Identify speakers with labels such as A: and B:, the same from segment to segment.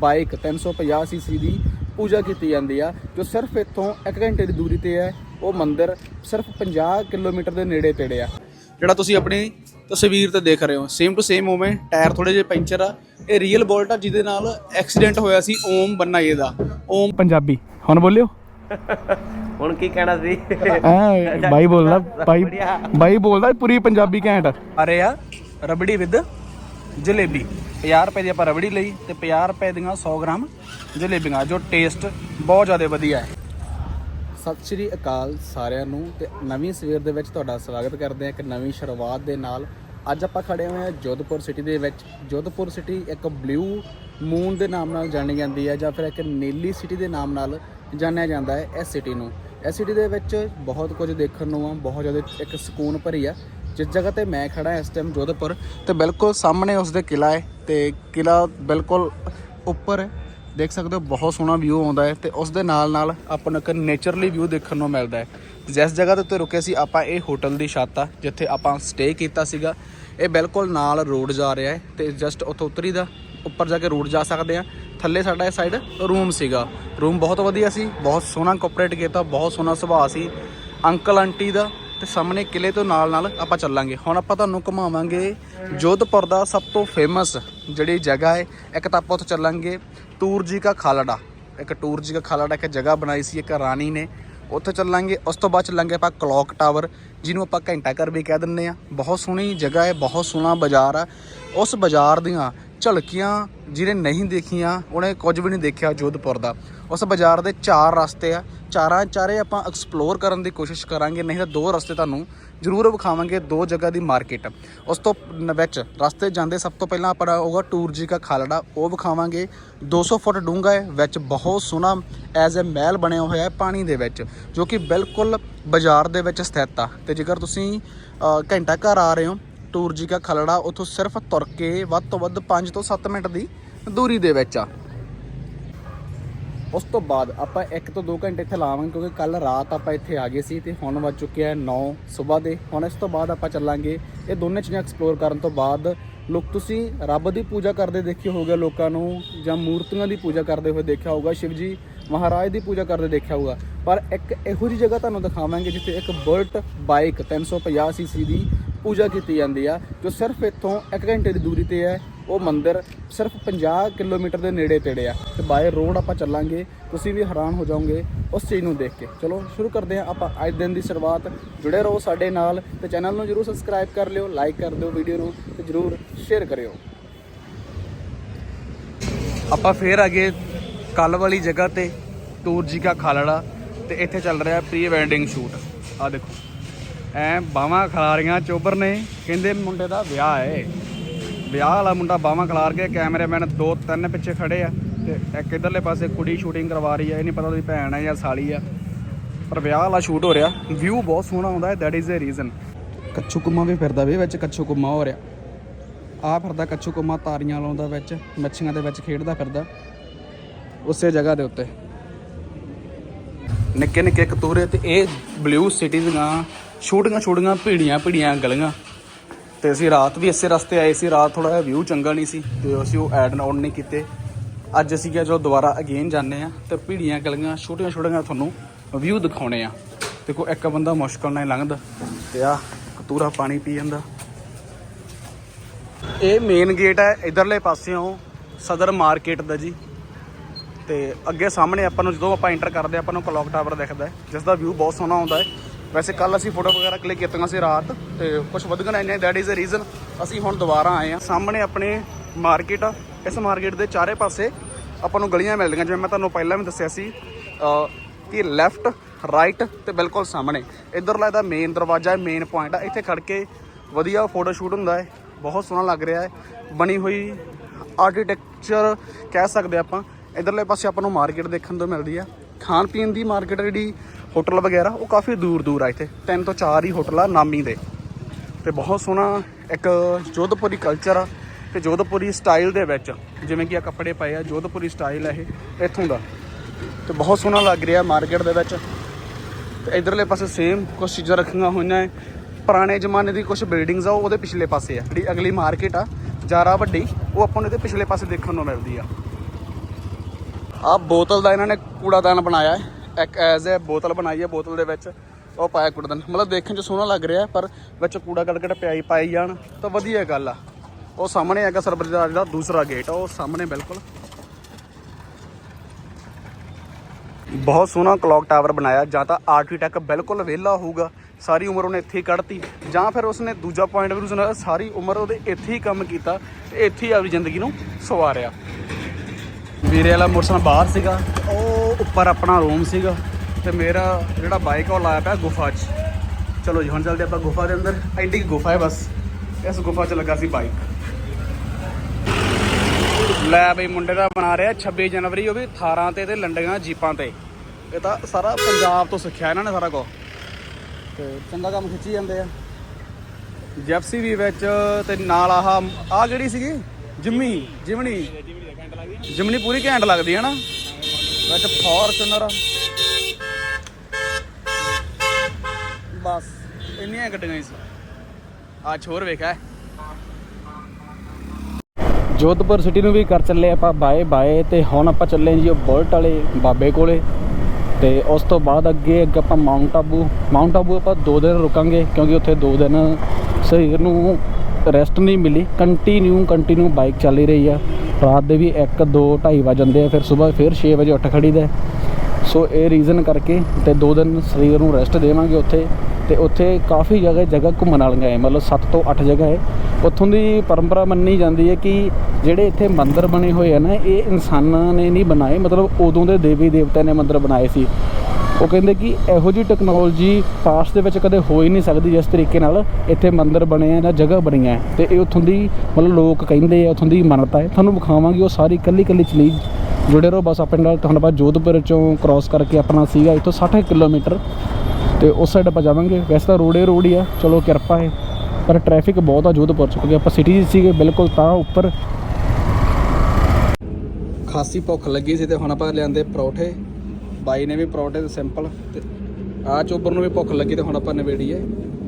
A: Bike 350 ਸੀਸੀ ਦੀ ਪੂਜਾ ਕੀਤੀ ਜਾਂਦੀ ਆ ਜੋ ਸਿਰਫ ਇੱਥੋਂ 1 ਘੰਟੇ ਦੀ ਦੂਰੀ ਤੇ ਹੈ। ਉਹ ਮੰਦਿਰ ਸਿਰਫ 50 ਕਿਲੋਮੀਟਰ ਦੇ ਨੇੜੇ ਤੇੜੇ ਆ। ਜਿਹੜਾ ਤੁਸੀਂ ਆਪਣੀ ਤਸਵੀਰ ਤੇ ਦੇਖ ਰਹੇ ਹੋ ਸੇਮ ਟੂ ਸੇਮ ਉਵੇਂ ਟਾਇਰ ਥੋੜੇ ਜਿਹੇ ਪੈਂਚਰ ਆ। ਇਹ ਰੀਅਲ ਬੋਲਟ ਆ ਜਿਹਦੇ ਨਾਲ ਐਕਸੀਡੈਂਟ ਹੋਇਆ ਸੀ ਓਮ ਬੰਨਾਏ ਦਾ। ਓਮ ਪੰਜਾਬੀ ਹੁਣ ਬੋਲਿਓ।
B: ਹੁਣ ਕੀ ਕਹਿਣਾ ਸੀ?
A: ਐ ਬਾਈ ਬੋਲਦਾ ਬਾਈ ਬਾਈ ਬੋਲਦਾ ਪੂਰੀ ਪੰਜਾਬੀ ਘੈਂਟ ਅਰੇ ਆ ਰਬੜੀ ਵਿਦ। ਜਲੇਬੀ। 50 ਰੁਪਏ ਦੀ ਆਪਾਂ ਰਬੜੀ ਲਈ ਤੇ 50 ਰੁਪਏ ਦੀਆਂ 100 ਗ੍ਰਾਮ ਜਲੇਬੀਆਂ, ਜੋ ਟੇਸਟ ਬਹੁਤ ਜ਼ਿਆਦਾ ਵਧੀਆ ਹੈ। ਸਤਿ ਸ਼੍ਰੀ ਅਕਾਲ ਸਾਰਿਆਂ ਨੂੰ ਤੇ ਨਵੀਂ ਸਵੇਰ ਦੇ ਵਿੱਚ ਤੁਹਾਡਾ ਸਵਾਗਤ ਕਰਦੇ ਹਾਂ ਇੱਕ ਨਵੀਂ ਸ਼ੁਰੂਆਤ ਦੇ ਨਾਲ। ਅੱਜ ਆਪਾਂ ਖੜੇ ਹੋਏ ਹਾਂ ਜੋਧਪੁਰ ਸਿਟੀ ਦੇ ਵਿੱਚ। ਜੋਧਪੁਰ ਸਿਟੀ ਇੱਕ ਬਲੂ ਮੂਨ ਦੇ ਨਾਮ ਨਾਲ ਜਾਣੀ ਜਾਂਦੀ ਹੈ ਜਾਂ ਫਿਰ ਇੱਕ ਨੀਲੀ ਸਿਟੀ ਦੇ ਨਾਮ ਨਾਲ ਜਾਣਿਆ ਜਾਂਦਾ ਹੈ ਇਸ ਸਿਟੀ ਨੂੰ। ਇਸ ਸਿਟੀ ਦੇ ਵਿੱਚ ਬਹੁਤ ਕੁਝ ਦੇਖਣ ਨੂੰ ਆ, ਬਹੁਤ ਜ਼ਿਆਦਾ ਇੱਕ ਸਕੂਨ ਭਰੀ ਆ। ਜਿਸ ਜਗ੍ਹਾ ਤੇ ਮੈਂ ਖੜਾ ਇਸ ਟਾਈਮ ਜੋਧਪੁਰ ਤੇ ਬਿਲਕੁਲ ਸਾਹਮਣੇ ਉਸਦੇ ਕਿਲਾ ਹੈ ਤੇ ਕਿਲਾ ਬਿਲਕੁਲ ਉੱਪਰ ਹੈ ਦੇਖ ਸਕਦੇ ਹੋ, ਬਹੁਤ ਸੋਹਣਾ ਵਿਊ ਆਉਂਦਾ ਹੈ ਤੇ ਉਸ ਦੇ ਨਾਲ ਨਾਲ ਆਪਾਂ ਨੂੰ ਇੱਕ ਨੇਚਰਲੀ ਵਿਊ ਦੇਖਣ ਨੂੰ ਮਿਲਦਾ ਹੈ। ਜਿਸ ਜਗ੍ਹਾ ਦੇ ਉੱਤੇ ਰੁਕੇ ਸੀ ਆਪਾਂ ਇਹ ਹੋਟਲ ਦੀ ਛੱਤ ਆ, ਜਿੱਥੇ ਆਪਾਂ ਸਟੇ ਕੀਤਾ ਸੀਗਾ। ਇਹ ਬਿਲਕੁਲ ਨਾਲ ਰੋਡ ਜਾ ਰਿਹਾ ਹੈ ਤੇ ਜਸਟ ਉੱਥੋਂ ਉਤਰੀ ਦਾ ਉੱਪਰ ਜਾ ਕੇ ਰੋਡ ਜਾ ਸਕਦੇ ਆ। ਥੱਲੇ ਸਾਡਾ ਇਹ ਸਾਈਡ ਰੂਮ ਸੀਗਾ। ਰੂਮ ਬਹੁਤ ਵਧੀਆ ਸੀ, ਬਹੁਤ ਸੋਹਣਾ ਕੋਆਪਰੇਟ ਕੀਤਾ, ਬਹੁਤ ਸੋਹਣਾ ਸੁਭਾਅ ਸੀ। ਅੰਕਲ ਆਂਟੀ ਦਾ ਤੇ ਸਾਹਮਣੇ ਕਿਲੇ ਤੋਂ ਨਾਲ ਨਾਲ ਆਪਾਂ ਚੱਲਾਂਗੇ। ਹੁਣ ਆਪਾਂ ਤੁਹਾਨੂੰ ਘੁਮਾਵਾਂਗੇ ਜੋਧਪੁਰ ਦਾ ਸਭ ਤੋਂ ਫੇਮਸ ਜਿਹੜੀ ਜਗ੍ਹਾ ਹੈ, ਇੱਕ ਤਾਂ ਆਪਾਂ ਉੱਥੇ ਚੱਲਾਂਗੇ ਟੂਰ ਜੀ ਕਾ ਖਾਲੜਾ। ਇੱਕ ਟੂਰ ਜੀ ਕਾ ਖਾਲੜਾ ਇੱਕ ਜਗ੍ਹਾ ਬਣਾਈ ਸੀ, ਇੱਕ ਰਾਣੀ ਨੇ। ਉੱਥੇ ਚੱਲਾਂਗੇ, ਉਸ ਤੋਂ ਬਾਅਦ ਚੱਲਾਂਗੇ ਆਪਾਂ ਕਲੌਕ ਟਾਵਰ, ਜਿਹਨੂੰ ਆਪਾਂ ਘੰਟਾ ਘਰ ਵੀ ਕਹਿ ਦਿੰਦੇ ਆ ਬਹੁਤ ਸੋਹਣੀ ਜਗ੍ਹਾ ਹੈ, ਬਹੁਤ ਸੋਹਣਾ ਬਾਜ਼ਾਰ ਆ। ਉਸ ਬਾਜ਼ਾਰ ਦੀਆਂ ਝਲਕੀਆਂ ਜਿਹਨੇ ਨਹੀਂ ਦੇਖੀਆਂ, ਉਹਨੇ ਕੁਝ ਵੀ ਨਹੀਂ ਦੇਖਿਆ ਜੋਧਪੁਰ ਦਾ। ਉਸ ਬਾਜ਼ਾਰ ਦੇ ਚਾਰ ਰਸਤੇ ਆ। ਚਾਰਾਂ ਚਾਰੇ ਆਪਾਂ ਐਕਸਪਲੋਰ ਕਰਨ ਦੀ ਕੋਸ਼ਿਸ਼ ਕਰਾਂਗੇ, ਨਹੀਂ ਤਾਂ ਦੋ ਰਸਤੇ ਤੁਹਾਨੂੰ ਜ਼ਰੂਰ ਵਿਖਾਵਾਂਗੇ, ਦੋ ਜਗ੍ਹਾ ਦੀ ਮਾਰਕੀਟ ਉਸ ਤੋਂ ਵਿੱਚ ਰਸਤੇ ਜਾਂਦੇ ਸਭ ਤੋਂ ਪਹਿਲਾਂ ਆਪਣਾ ਹੋਊਗਾ ਟੂਰ ਜੀ ਕਾ ਖਾਲੜਾ, ਉਹ ਵਿਖਾਵਾਂਗੇ। 200 ਫੁੱਟ ਡੂੰਘਾ ਹੈ, ਵਿੱਚ ਬਹੁਤ ਸੋਹਣਾ ਐਜ਼ ਅ ਮਹਿਲ ਬਣਿਆ ਹੋਇਆ ਹੈ ਪਾਣੀ ਦੇ ਵਿੱਚ, ਜੋ ਕਿ ਬਿਲਕੁਲ ਬਾਜ਼ਾਰ ਦੇ ਵਿੱਚ ਸਥਿਤ ਆ। ਤੇ ਜੇਕਰ ਤੁਸੀਂ ਘੰਟਾ ਘਰ ਆ ਰਹੇ ਹੋ ਟੂਰ ਜੀ ਕਾ ਖਲੜਾ ਉੱਥੋਂ ਸਿਰਫ ਤੁਰ ਕੇ ਵੱਧ ਤੋਂ ਵੱਧ 5 ਤੋਂ 7 ਮਿੰਟ ਦੀ ਦੂਰੀ ਦੇ ਵਿੱਚ ਆ। ਉਸ ਤੋਂ ਬਾਅਦ ਆਪਾਂ 1 ਤੋਂ 2 ਘੰਟੇ ਇੱਥੇ ਲਾਵਾਂਗੇ ਕਿਉਂਕਿ ਕੱਲ ਰਾਤ ਆਪਾਂ ਇੱਥੇ ਆ ਗਏ ਸੀ ਤੇ ਹੁਣ ਵੱਜ ਚੁੱਕਿਆ ਆ 9 ਸਵੇਰ ਦੇ। ਹੁਣ ਇਸ ਤੋਂ ਬਾਅਦ ਆਪਾਂ ਚੱਲਾਂਗੇ। ਇਹ ਦੋਨੇ ਚੀਜ਼ਾਂ ਐਕਸਪਲੋਰ ਕਰਨ ਤੋਂ ਬਾਅਦ ਲੋਕ ਤੁਸੀਂ ਰੱਬ ਦੀ ਪੂਜਾ ਕਰਦੇ ਦੇਖੇ ਹੋਗੇ ਲੋਕਾਂ ਨੂੰ ਜਾਂ ਮੂਰਤੀਆਂ ਦੀ ਪੂਜਾ ਕਰਦੇ ਹੋਏ ਦੇਖਿਆ ਹੋਊਗਾ, ਸ਼ਿਵ ਜੀ ਮਹਾਰਾਜ ਦੀ ਪੂਜਾ ਕਰਦੇ ਦੇਖਿਆ ਹੋਊਗਾ। ਪਰ ਇੱਕ ਇਹੋ ਜਿਹੀ ਜਗ੍ਹਾ ਤੁਹਾਨੂੰ ਦਿਖਾਵਾਂਗੇ ਜਿੱਥੇ ਇੱਕ ਬੁਲਟ ਬਾਈਕ 350 ਸੀਸੀ ਦੀ ਪੂਜਾ ਕੀਤੀ ਜਾਂਦੀ ਆ, ਜੋ ਸਿਰਫ ਇੱਥੋਂ 1 ਘੰਟੇ ਦੀ ਦੂਰੀ ਤੇ ਹੈ, ਉਹ ਮੰਦਿਰ ਸਿਰਫ 50 ਕਿਲੋਮੀਟਰ ਦੇ ਨੇੜੇ ਤੇੜੇ ਆ। ਤੇ ਬਾਏ ਰੋਡ ਆਪਾਂ ਚੱਲਾਂਗੇ, ਤੁਸੀਂ ਵੀ ਹੈਰਾਨ ਹੋ ਜਾਓਗੇ ਉਸ ਚੀਜ਼ ਨੂੰ ਦੇਖ ਕੇ। ਚਲੋ, ਸ਼ੁਰੂ ਕਰਦੇ ਹਾਂ ਆਪਾਂ ਅੱਜ ਦਿਨ ਦੀ ਸ਼ੁਰੂਆਤ। ਜੁੜੇ ਰਹੋ ਸਾਡੇ ਨਾਲ ਤੇ ਚੈਨਲ ਨੂੰ ਜਰੂਰ ਸਬਸਕ੍ਰਾਈਬ ਕਰ ਲਿਓ ਲਾਈਕ ਕਰ ਦਿਓ ਵੀਡੀਓ ਨੂੰ ਤੇ ਜਰੂਰ ਸ਼ੇਅਰ ਕਰਿਓ। ਆਪਾਂ ਫੇਰ ਆ ਗਏ ਕੱਲ ਵਾਲੀ ਜਗ੍ਹਾ ਤੇ ਟੂਰ ਜੀ ਕਾ ਖਾਲੜਾ ਤੇ ਇੱਥੇ ਚੱਲ ਰਿਹਾ ਪ੍ਰੀ ਵੈਡਿੰਗ ਸ਼ੂਟ ਆ ਦੇਖੋ। ਐ ਬਾਹਾਂ ਖਿਲਾਰੀਆਂ ਚੋਬਰ ਨੇ। ਕਹਿੰਦੇ ਮੁੰਡੇ ਦਾ ਵਿਆਹ ਹੈ ਵਿਆਹ ਵਾਲਾ ਮੁੰਡਾ ਬਾਹਾਂ ਖਲਾਰ ਕੇ ਕੈਮਰਾਮੈਨ ਦੋ ਤਿੰਨ ਪਿੱਛੇ ਖੜੇ ਆ ਤੇ ਇੱਕ ਇਧਰਲੇ ਪਾਸੇ ਕੁੜੀ ਸ਼ੂਟਿੰਗ ਕਰਵਾ ਰਹੀ ਆ, ਇਹ ਨਹੀਂ ਪਤਾ ਉਹਦੀ ਭੈਣ ਹੈ ਜਾਂ ਸਾਲੀ ਆ। ਪਰ ਵਿਆਹ ਵਾਲਾ ਸ਼ੂਟ ਹੋ ਰਿਹਾ। ਵਿਊ ਬਹੁਤ ਸੋਹਣਾ ਆਉਂਦਾ ਹੈ ਦੈਟ ਇਜ਼ ਅ ਰੀਜ਼ਨ ਕੱਛੂ ਕੁੰਮਾ ਵੀ ਫਿਰਦਾ ਵੀ, ਵਿੱਚ ਕੱਛੂ ਕੁੰਮਾ ਹੋ ਰਿਹਾ। ਆ ਫਿਰਦਾ ਕੱਛੂ ਕੁੰਮਾ ਤਾਰੀਆਂ ਲਾਉਂਦਾ ਵਿੱਚ, ਮੱਛੀਆਂ ਦੇ ਵਿੱਚ ਖੇਡਦਾ ਫਿਰਦਾ। ਉਸੇ ਜਗ੍ਹਾ ਦੇ ਉੱਤੇ। ਨਿੱਕੇ ਨਿੱਕੇ ਕਤੂਰੇ ਤੇ ਇਹ ਬਲੂ ਸਿਟੀ ਦੀਆਂ ਛੋਟੀਆਂ ਛੋਟੀਆਂ ਭੀੜੀਆਂ ਭੀੜੀਆਂ ਗਲੀਆਂ। ਤੇ ਅਸੀਂ ਰਾਤ ਵੀ ਇਸੇ ਰਸਤੇ ਆਏ ਸੀ ਰਾਤ ਥੋੜਾ ਜਿਹਾ ਵਿਊ ਚੰਗਾ ਨਹੀਂ ਸੀ ਤੇ ਅਸੀਂ ਉਹ ਐਡ ਆਨ ਨਹੀਂ ਕੀਤੇ। ਅੱਜ ਅਸੀਂ ਕਿਹਾ ਚਲੋ ਦੁਬਾਰਾ ਅਗੇਨ ਜਾਂਦੇ ਆ ਤੇ ਭੀੜੀਆਂ ਗਲੀਆਂ ਛੋਟੀਆਂ ਛੋਟੀਆਂ ਤੁਹਾਨੂੰ ਵਿਊ ਦਿਖਾਉਣੇ ਆ। ਦੇਖੋ ਇੱਕ ਬੰਦਾ ਮੁਸ਼ਕਲ ਨਾਲ ਲੰਘਦਾ ਤੇ ਆ ਕਤੂਰਾ ਪਾਣੀ ਪੀ ਜਾਂਦਾ। ਇਹ ਮੇਨ ਗੇਟ ਹੈ ਇਧਰਲੇ ਪਾਸਿਓਂ ਸਦਰ ਮਾਰਕੀਟ ਦਾ ਜੀ। ਤੇ ਅੱਗੇ ਸਾਹਮਣੇ ਆਪਾਂ ਨੂੰ ਜਦੋਂ ਆਪਾਂ ਐਂਟਰ ਕਰਦੇ ਹਾਂ, ਆਪਾਂ ਨੂੰ ਕਲੌਕ ਟਾਵਰ ਦਿਖਦਾ ਜਿਸ ਦਾ ਵਿਊ ਬਹੁਤ ਸੋਹਣਾ ਆਉਂਦਾ ਹੈ। ਵੈਸੇ ਕੱਲ ਅਸੀਂ ਫੋਟੋ ਵਗੈਰਾ ਕਲਿੱਕ ਕੀਤੀਆਂ ਸੀ ਰਾਤ ਤੇ ਕੁਝ ਵਧਗਣ ਇੰਨੇ ਦੈਟ ਇਜ਼ ਅ ਰੀਜ਼ਨ ਅਸੀਂ ਹੁਣ ਦੁਬਾਰਾ ਆਏ ਹਾਂ। ਸਾਹਮਣੇ ਆਪਣੇ ਮਾਰਕੀਟ ਆ, ਇਸ ਮਾਰਕੀਟ ਦੇ ਚਾਰੇ ਪਾਸੇ ਆਪਾਂ ਨੂੰ ਗਲੀਆਂ ਮਿਲਦੀਆਂ। ਜਿਵੇਂ ਮੈਂ ਤੁਹਾਨੂੰ ਪਹਿਲਾਂ ਵੀ ਦੱਸਿਆ ਸੀ ਕਿ ਲੈਫਟ ਰਾਈਟ ਤੇ ਬਿਲਕੁਲ ਸਾਹਮਣੇ। ਇਧਰਲਾ ਇਹਦਾ ਮੇਨ ਦਰਵਾਜ਼ਾ ਹੈ ਮੇਨ ਪੁਆਇੰਟ ਆ। ਇੱਥੇ ਖੜ ਕੇ ਵਧੀਆ ਫੋਟੋ ਸ਼ੂਟ ਹੁੰਦਾ ਹੈ। ਬਹੁਤ ਸੋਹਣਾ ਲੱਗ ਰਿਹਾ ਹੈ। ਬਣੀ ਹੋਈ ਆਰਕੀਟੈਕਚਰ ਕਹਿ ਸਕਦੇ ਆਪਾਂ। ਇਧਰਲੇ ਪਾਸੇ ਆਪਾਂ ਨੂੰ ਮਾਰਕੀਟ ਦੇਖਣ ਤੋਂ ਮਿਲਦੀ ਆ ਖਾਣ ਪੀਣ ਦੀ ਮਾਰਕੀਟ ਜਿਹੜੀ ਹੋਟਲ ਵਗੈਰਾ, ਉਹ ਕਾਫੀ ਦੂਰ ਦੂਰ ਆ ਇੱਥੇ। ਤਿੰਨ ਤੋਂ ਚਾਰ ਹੀ ਹੋਟਲ ਆ ਨਾਮੀ ਦੇ। ਤੇ ਬਹੁਤ ਸੋਹਣਾ ਇੱਕ ਜੋਧਪੁਰੀ ਕਲਚਰ ਆ ਤੇ ਜੋਧਪੁਰੀ ਸਟਾਈਲ ਦੇ ਵਿੱਚ, ਜਿਵੇਂ ਕਿ ਆ ਕੱਪੜੇ ਪਏ ਆ, ਜੋਧਪੁਰੀ ਸਟਾਈਲ ਆ ਇਹ, ਇੱਥੋਂ ਦਾ। ਤੇ ਬਹੁਤ ਸੋਹਣਾ ਲੱਗ ਰਿਹਾ ਮਾਰਕੀਟ ਦੇ ਵਿੱਚ। ਤੇ ਇਧਰਲੇ ਪਾਸੇ ਸੇਮ ਕੁਝ ਚੀਜ਼ਾਂ ਰੱਖੀਆਂ ਹੋਈਆਂ ਹੈ ਪੁਰਾਣੇ ਜ਼ਮਾਨੇ ਦੀ ਕੁਝ ਬਿਲਡਿੰਗਸ ਆ, ਉਹ ਉਹਦੇ ਪਿਛਲੇ ਪਾਸੇ ਆ। ਜਿਹੜੀ ਅਗਲੀ ਮਾਰਕੀਟ ਆ ਜਾਰਾ ਵੱਡੀ, ਉਹ ਆਪਾਂ ਨੂੰ ਇਹਦੇ ਪਿਛਲੇ ਪਾਸੇ ਦੇਖਣ ਨੂੰ ਮਿਲਦੀ ਆ। ਆ ਬੋਤਲ ਦਾ ਇਹਨਾਂ ਨੇ ਕੂੜਾਦਾਨ ਬਣਾਇਆ ਹੈ ਇੱਕ ਐਜ਼ ਅ ਬੋਤਲ ਬਣਾਈ ਹੈ ਬੋਤਲ ਦੇ ਵਿੱਚ, ਉਹ ਪਾਇਆ ਕੂੜਾਦਾਨ ਮਤਲਬ ਦੇਖਣ 'ਚ ਸੋਹਣਾ ਲੱਗ ਰਿਹਾ, ਪਰ ਵਿੱਚ ਕੂੜਾ ਕਰਕਟ ਪਿਆਈ ਪਾਈ ਜਾਣ ਤਾਂ ਵਧੀਆ ਗੱਲ ਆ। ਉਹ ਸਾਹਮਣੇ ਹੈਗਾ ਸਰਬਜੀਤ ਦਾ ਦੂਸਰਾ ਗੇਟ ਉਹ ਸਾਹਮਣੇ ਬਿਲਕੁਲ। ਬਹੁਤ ਸੋਹਣਾ ਕਲੌਕ ਟਾਵਰ ਬਣਾਇਆ, ਜਾਂ ਤਾਂ ਆਰਕੀਟੈਕਟ ਬਿਲਕੁਲ ਵਿਹਲਾ ਹੋਊਗਾ, ਸਾਰੀ ਉਮਰ ਉਹਨੇ ਇੱਥੇ ਹੀ ਕੱਢਤੀ, ਜਾਂ ਫਿਰ ਉਸਨੇ ਦੂਜਾ ਪੁਆਇੰਟ ਵੀ ਉਸਨੇ ਸਾਰੀ ਉਮਰ ਉਹਦੇ ਇੱਥੇ ਹੀ ਕੰਮ ਕੀਤਾ ਤੇ ਇੱਥੇ ਹੀ ਆਪਣੀ ਜ਼ਿੰਦਗੀ ਨੂੰ ਸਵਾਰਿਆ। ਵੀਰੇ ਵਾਲਾ ਮੋਟਰਸਾਈਕਲ ਬਾਹਰ ਸੀਗਾ, ਉਹ ਉਹ ਉੱਪਰ ਆਪਣਾ ਰੂਮ ਸੀਗਾ ਤੇ ਮੇਰਾ ਜਿਹੜਾ ਬਾਈਕ ਉਹ ਲਾਇਆ ਪਿਆ ਗੁਫਾ 'ਚ। ਚਲੋ ਜੀ, ਹੁਣ ਚੱਲਦੇ ਆਪਾਂ ਗੁਫਾ ਦੇ ਅੰਦਰ। ਐਡੀ ਗੁਫਾ ਹੈ ਬਸ। ਇਸ ਗੁਫਾ 'ਚ ਲੱਗਾ ਸੀ ਬਾਈਕ ਲੈ ਬਈ, ਮੁੰਡੇ ਦਾ ਬਣਾ ਰਿਹਾ 26 ਜਨਵਰੀ, ਉਹ ਵੀ 18 ਤੇ ਤੇ ਲੰਡੀਆਂ ਜੀਪਾਂ ਤੇ। ਇਹ ਤਾਂ ਸਾਰਾ ਪੰਜਾਬ ਤੋਂ ਸਿੱਖਿਆ ਇਹਨਾਂ ਨੇ ਸਾਰਾ ਕੁਝ ਤੇ ਚੰਗਾ ਕੰਮ ਖਿੱਚੀ ਜਾਂਦੇ ਆ। ਜੈਪਸੀ ਵੀ ਵਿੱਚ ਤੇ ਨਾਲ ਆਹ ਆ ਕਿਹੜੀ ਸੀਗੀ? ਜਿਮਨੀ ਜਿਮਨੀ। ਜਿਮਨੀ ਪੂਰੀ ਘੈਂਟ ਲੱਗਦੀ ਹੈ ਨਾ? ਵਿੱਚ ਫੋਰਚੂਨਰ ਬਸ, ਇੰਨੀਆਂ ਗੱਡੀਆਂ ਸੀ। ਆ ਛੋਰ ਵੇਖਿਆ ਜੋਧਪੁਰ ਸਿਟੀ ਨੂੰ ਵੀ ਕਰ ਚੱਲੇ ਆਪਾਂ ਬਾਏ ਬਾਏ ਤੇ ਹੁਣ ਆਪਾਂ ਚੱਲੇ ਜੀ ਉਹ ਬੁਲਟ ਵਾਲੇ ਬਾਬੇ ਕੋਲੇ। ਤੇ ਉਸ ਤੋਂ ਬਾਅਦ ਅੱਗੇ ਅੱਗੇ ਆਪਾਂ ਮਾਊਂਟ ਆਬੂ ਮਾਊਂਟ ਆਬੂ ਆਪਾਂ 2 ਦਿਨ ਰੁਕਾਂਗੇ ਕਿਉਂਕਿ ਉੱਥੇ 2 ਦਿਨ ਸਰੀਰ ਨੂੰ ਰੈਸਟ ਨਹੀਂ ਮਿਲੀ। ਕੰਟੀਨਿਊ ਕੰਟੀਨਿਊ ਬਾਈਕ ਚੱਲ ਰਹੀ ਆ। ਰਾਤ ਦੇ ਵੀ 1 2 2:30 ਵਜ ਜਾਂਦੇ ਆ, ਫਿਰ ਸਵੇਰ ਫਿਰ 6 ਵਜੇ ਉੱਠ ਖੜੀਦਾ ਸੋ ਇਹ ਰੀਜ਼ਨ ਕਰਕੇ ਤੇ 2 ਦਿਨ ਸਰੀਰ ਨੂੰ ਰੈਸਟ ਦੇਵਾਂਗੇ ਉੱਥੇ ਤੇ ਉੱਥੇ ਕਾਫੀ ਜਗ੍ਹਾ ਜਗ੍ਹਾ ਘੁੰਮਣ ਵਾਲੀਆਂ ਹੈ, ਮਤਲਬ 7 ਤੋਂ 8 ਜਗ੍ਹਾ ਹੈ। ਉੱਥੋਂ ਦੀ ਪਰੰਪਰਾ ਮੰਨੀ ਜਾਂਦੀ ਹੈ ਕਿ ਜਿਹੜੇ ਇੱਥੇ ਮੰਦਿਰ ਬਣੇ ਹੋਏ ਆ ਨਾ, ਇਹ ਇਨਸਾਨਾਂ ਨੇ ਨਹੀਂ ਬਣਾਏ, ਮਤਲਬ ਉਦੋਂ ਦੇ ਦੇਵੀ ਦੇਵਤਿਆਂ ਨੇ ਮੰਦਿਰ ਬਣਾਏ ਸੀ। ਉਹ ਕਹਿੰਦੇ ਕਿ ਇਹੋ ਜਿਹੀ ਟੈਕਨੋਲੋਜੀ ਪਾਸਟ ਦੇ ਵਿੱਚ ਕਦੇ ਹੋ ਹੀ ਨਹੀਂ ਸਕਦੀ ਜਿਸ ਤਰੀਕੇ ਨਾਲ ਇੱਥੇ ਮੰਦਿਰ ਬਣੇ ਆ ਜਾਂ ਜਗ੍ਹਾ ਬਣੀਆਂ ਹੈ। ਤੇ ਇਹ ਉੱਥੋਂ ਦੀ ਮਤਲਬ ਲੋਕ ਕਹਿੰਦੇ ਆ, ਉੱਥੋਂ ਦੀ ਮਾਨਤਾ ਹੈ। ਤੁਹਾਨੂੰ ਵਿਖਾਵਾਂਗੇ ਉਹ ਸਾਰੀ ਕੱਲੀ ਕੱਲੀ ਚੀਜ਼ ਜੁੜੇ ਰਹੋ ਬਸ ਆਪਣੇ ਨਾਲ ਤੁਹਾਨੂੰ ਬਾਅਦ ਜੋਧਪੁਰ ਚੋਂ ਕ੍ਰਾਸ ਕਰਕੇ ਆਪਣਾ ਸੀਗਾ, ਇੱਥੋਂ 60 ਕਿਲੋਮੀਟਰ। ਤੇ ਉਸ ਸਾਈਡ ਆਪਾਂ ਜਾਵਾਂਗੇ। ਵੈਸੇ ਤਾਂ ਰੋੜੇ ਰੋਡ ਹੀ ਆ, ਚਲੋ ਕਿਰਪਾ ਹੈ। ਪਰ ਟ੍ਰੈਫਿਕ ਬਹੁਤ ਆ ਜੋਧਪੁਰ ਚ, ਕਿਉਂਕਿ ਆਪਾਂ ਸਿਟੀ 'ਚ ਸੀਗੇ, ਬਿਲਕੁਲ ਤਾਂ ਉੱਪਰ। ਖਾਸੀ ਭੁੱਖ ਲੱਗੀ ਸੀ ਤੇ ਹੁਣ ਆਪਾਂ ਲਿਆਂਦੇ ਪਰੌਠੇ। ਬਾਈ ਨੇ ਵੀ ਪਰੌਂਠੇ ਤੇ ਸਿੰਪਲ ਤੇ ਆ ਚੋਬਰ ਨੂੰ ਵੀ ਭੁੱਖ ਲੱਗੀ ਤੇ ਹੁਣ ਆਪਾਂ ਨਵੇੜੀਏ